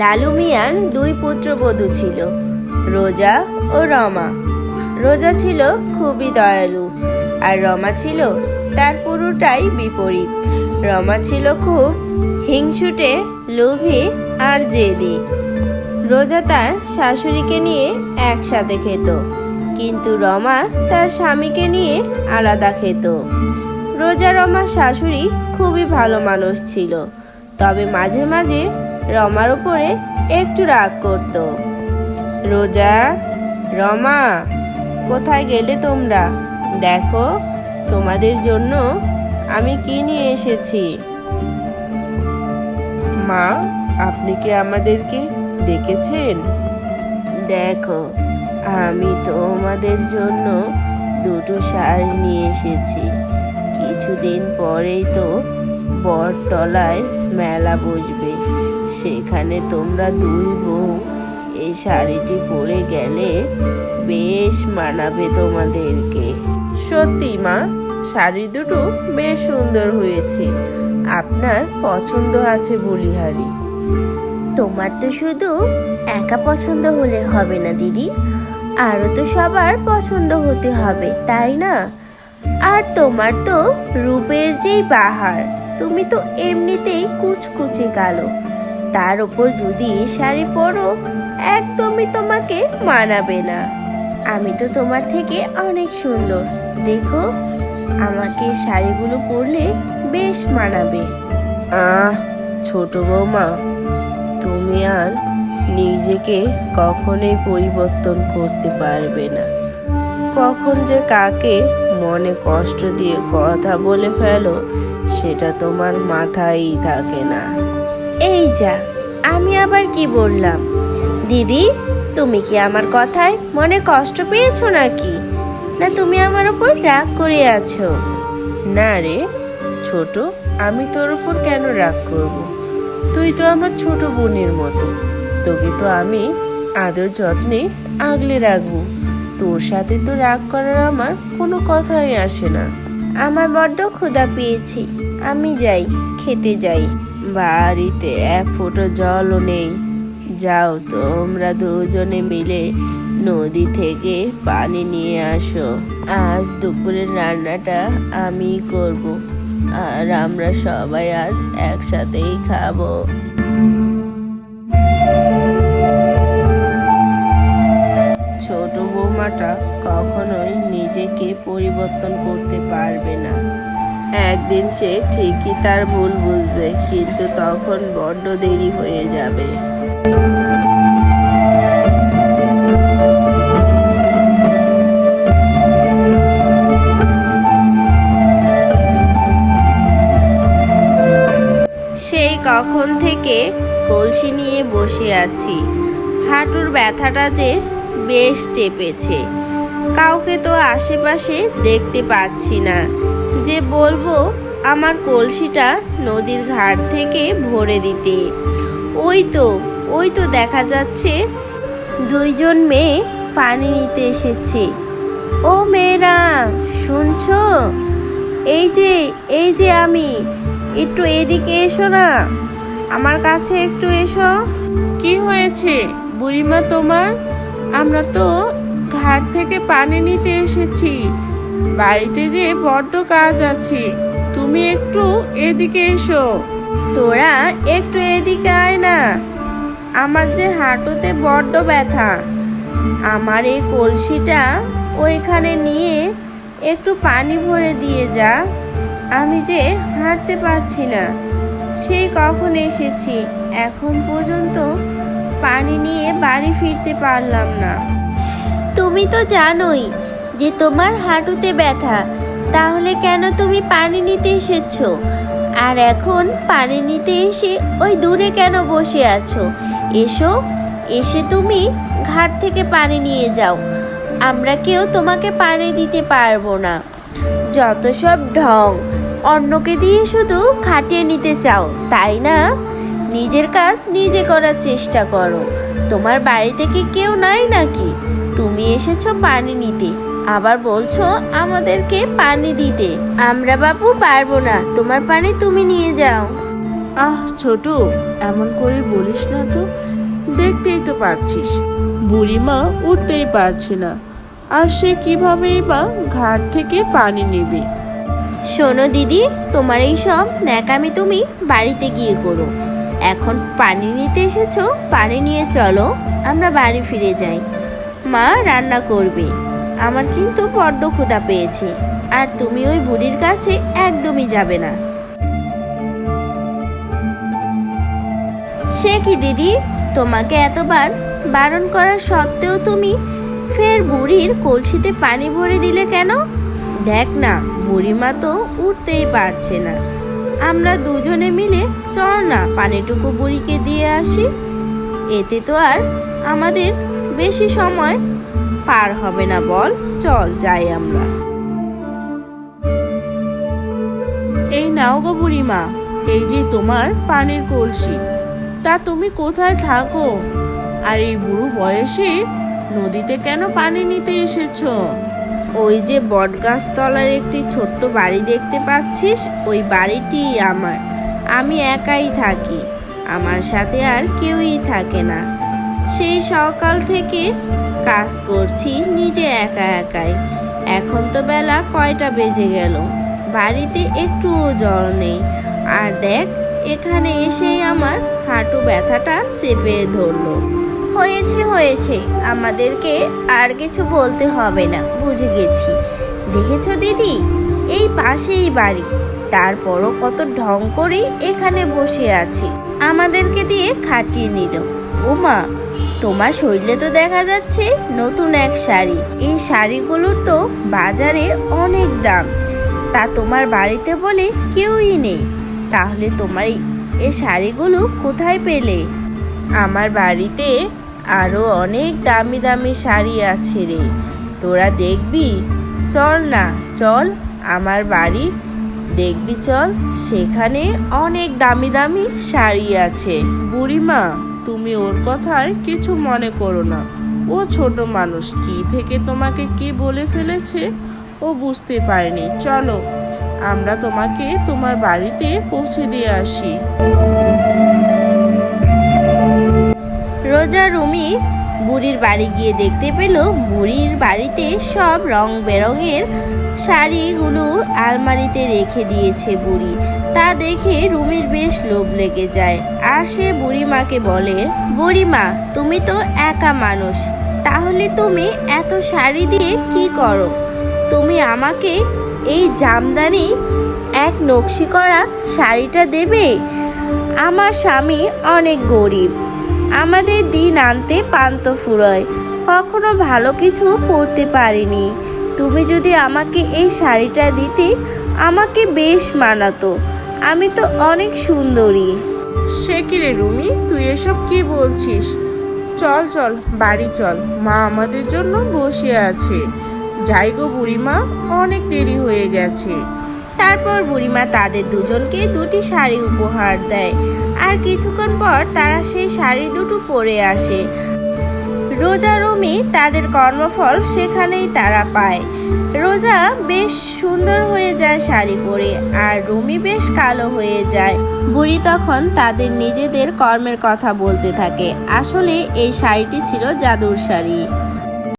লালু মিয়ার দুই পুত্রবধূ ছিল, রোজা ও রমা। রোজা ছিল খুবই দয়ালু, আর রমা ছিল তার পুরোটাই বিপরীত। রমা ছিল খুব হিংসুটে, লোভী আর জেদি। রোজা তার শাশুড়িকে নিয়ে একসাথে খেত, কিন্তু রমা তার স্বামীকে নিয়ে আলাদা খেত। রোজা রমার শাশুড়ি খুবই ভালো মানুষ ছিল, তবে মাঝে মাঝে রমার উপরে একটু রাগ করত। রোজা, রমা, কোথায় গেলে তোমরা? দেখো, তোমাদের জন্য আমি কি নিয়ে এসেছি? মা, আপনি কি আমাদেরকে ডেকেছেন? দেখো, আমি তোমাদের জন্য দুটো শাড়ি নিয়ে এসেছি। কিছুদিন পরেই তো বটতলায় মেলা বসবে। সেখানে তোমরা দুই বউ। এই শাড়িটি পরে গেলে বেশ মানাবে তোমাদেরকে। সত্যি মা, শাড়ি দুটো বেশ সুন্দর হয়েছে। আপনার পছন্দ আছে বলিহারি। তোমার তো শুধু একা পছন্দ হলে হবে না দিদি। আরও তো সবার পছন্দ হতে হবে, তাই না? আর তোমার তো রূপের যেই বাহার তুমি তো এমনিতেই কুচকুচে কালো। তার উপর যদি এই শাড়ি পরো, একদমই তোমাকে মানাবে না। আমি তো তোমার থেকে অনেক সুন্দর। দেখো, আমাকে শাড়িগুলো পরলে বেশ মানাবে। আহ, ছোট বৌমা, তুমি আর নিজেকে কখনোই পরিবর্তন করতে পারবে না। কখন যে কাকে মনে কষ্ট দিয়ে কথা বলে ফেলো, সেটা তোমার মাথায়ই থাকে না। এই যা আমি আবার কি বললাম? দিদি তুমি কি আমার কথায় মনে কষ্ট পেয়েছ নাকি? না তুমি আমার উপর রাগ করে আছো? না রে ছোট আমি তোর উপর কেন রাগ করব? তুই তো আমার ছোট বোনের মতো। তোকে তো আমি আদর যত্নে আগলে রাখব। তোর সাথে তো রাগ করার আমার কোনো কথাই আসে না। আমার বড্ড ক্ষুধা পেয়েছি। আমি যাই খেতে যাই। বাড়িতে এক ফোঁটো জলও নেই। যাও তোমরা দুজনে মিলে নদী থেকে পানি নিয়ে আসো। আজ দুপুরের রান্নাটা আমি করব, আর আমরা সবাই আজ একসাথেই খাব। ছোট বৌমাটা কখনোই নিজেকে পরিবর্তন করতে পারবে না। একদিন সে ঠিকই তার ভুল বুঝবে, কিন্তু তখন বড্ড দেরি হয়ে যাবে। সেই কখন থেকে কলসি নিয়ে বসে আছি। হাঁটুর ব্যথাটা যে বেশ চেপেছে। কাউকে তো আশেপাশে দেখতে পাচ্ছি না। যে বলব, আমার কলসিটা নদীর ঘাট থেকে ভরে দিতে। ওই তো ওই তো দেখা যাচ্ছে দুইজন মেয়ে পানি নিতে এসেছে। ও মেয়েরা, শুনছো? এই যে এই যে আমি, একটু এদিকে এসো না। আমার কাছে একটু এসো। কি হয়েছে, বুড়িমা তোমার? আমরা তো ঘাট থেকে পানি নিতে এসেছি। বাড়িতে যে বড্ড কাজ আছে তুমি একটু এদিকে এসো। তোরা একটু এদিকে আয় না। আমার যে হাঁটুতে বড্ড ব্যথা। আমার এই কলসিটা ওইখানে নিয়ে একটু পানি ভরে দিয়ে যা। আমি যে হাঁটতে পারছি না সেই কখন এসেছি। এখন পর্যন্ত পানি নিয়ে বাড়ি ফিরতে পারলাম না। তুমি তো জানোই যে তোমার হাঁটুতে ব্যথা, তাহলে কেন তুমি পানি নিতে এসেছ? আর এখন পানি নিতে এসে ওই দূরে কেন বসে আছো? এসো, এসে তুমি ঘাট থেকে পানি নিয়ে যাও। আমরা কেউ তোমাকে পানি দিতে পারব না। যত সব ঢং, অন্যকে দিয়ে শুধু খাটিয়ে নিতে চাও, তাই না? নিজের কাজ নিজে করার চেষ্টা করো। তোমার বাড়ি থেকে কেউ নাই নাকি? তুমি এসেছ পানি নিতে। আবার বলছো আমাদেরকে পানি দিতে। আমরা বাপু পারব না তোমার পানি তুমি নিয়ে যাও। আহ ছোট এমন করে বলিস না তো দেখতেই তো পাচ্ছিস। বুড়িমা উঠতেই পারছে না আর সে কিভাবেই বা ঘাট থেকে পানি নেবে। শোনো দিদি তোমার এই সব ন্যাকামি তুমি বাড়িতে গিয়ে করো। এখন পানি নিতে এসেছ পানি নিয়ে চলো আমরা বাড়ি ফিরে যাই। মা রান্না করবে। আমার কিন্তু বড্ড ক্ষুধা পেয়েছে। আর তুমি ওই বুড়ির কাছে একদমই যাবে না। সে কি দিদি? তোমাকে এতবার বারণ করার সত্ত্বেও তুমি ফের বুড়ির কলসিতে পানি ভরে দিলে কেন? দেখ না, বুড়িমা তো উঠতেই পারছে না। আমরা দুজনে মিলে চল না, পানিটুকু বুড়িকে দিয়ে আসি। এতে তো আর আমাদের বেশি সময় পার হবে না বল চল যাই আমরা। এই নাও গো বুড়িমা এই যে তোমার পানির কলসি তা তুমি কোথায় থাকো? আর এই বুড়ো বয়সে নদীতে কেন পানি নিতে এসেছ? ওই যে বটগাছ তলার একটি ছোট্ট বাড়ি দেখতে পাচ্ছিস ওই বাড়িটি আমার। আমি একাই থাকি আমার সাথে আর কেউই থাকে না। সেই সকাল থেকে কাজ করছি, নিজে একা একাই। এখন তো বেলা কয়টা বেজে গেল। বাড়িতে একটুও জল নেই। আর দেখ, এখানে এসেই আমার হাঁটু ব্যথাটা চেপে ধরলো। হয়েছে হয়েছে, আমাদেরকে আর কিছু বলতে হবে না, বুঝে গেছি। দেখেছ দিদি, এই পাশেই বাড়ি। তারপরও কত ঢং করেই এখানে বসে আছে। আমাদেরকে দিয়ে খাটিয়ে নিল। ওমা তোমার শরীরে তো দেখা যাচ্ছে নতুন এক শাড়ি। এই শাড়িগুলোর তো বাজারে অনেক দাম। তা তোমার বাড়িতে বলে কেউই নেই। তাহলে তোমার এই শাড়িগুলো কোথায় পেলে? আমার বাড়িতে আরও অনেক দামি দামি শাড়ি আছে রে। তোরা দেখবি? চল না, চল। আমার বাড়ি। দেখবি, চল। সেখানে অনেক দামি দামি শাড়ি আছে। বুড়িমা তুমি ওর কথায় কিছু মনে করো না। ও ছোট মানুষ, কি থেকে তোমাকে কি বলে ফেলেছে? ও বুঝতে পারেনি। চলো, আমরা তোমাকে তোমার বাড়িতে পৌঁছে দিয়ে আসি। রোজা রুমি বুড়ির বাড়ি গিয়ে দেখতে পেল বুড়ির বাড়িতে সব রং বেরঙের শাড়িগুলো আলমারিতে রেখে দিয়েছে বুড়ি। তা দেখে রুমির বেশ লোভ লেগে যায়। আর সে বুড়িমাকে বলে, বুড়িমা, তুমি তো একা মানুষ, তাহলে তুমি এত শাড়ি দিয়ে কি করো? তুমি আমাকে এই জামদানি, এক নকশি করা শাড়িটা দেবে? আমার স্বামী অনেক গরিব, আমাদের দিন আনতে পান্ত ফুরয়, কখনো ভালো কিছু পরতে পারিনি। তুমি যদি আমাকে এই শাড়িটা দিতে, আমাকে বেশ মানাতো, আমি তো অনেক সুন্দরী। সে কি রে রুমি? তুই এসব কি বলছিস? চল চল, বাড়ি চল। মা আমাদের জন্য বসে আছে। যাই গো বুড়িমা, অনেক দেরি হয়ে গেছে। তারপর বুড়িমা তাদের দুজনকে দুটি শাড়ি উপহার দেয়। আর কিছুক্ষণ পর তারা সেই শাড়ি দুটো পরে আসে। রোজা রুমি তাদের কর্মফল সেখানেই তারা পায়। রোজা বেশ সুন্দর হয়ে যায় শাড়ি পরে, আর রুমি বেশ কালো হয়ে যায়। বুড়ি তখন তাদের নিজেদের কর্মের কথা বলতে থাকে। আসলে এই শাড়িটি ছিল জাদুর শাড়ি।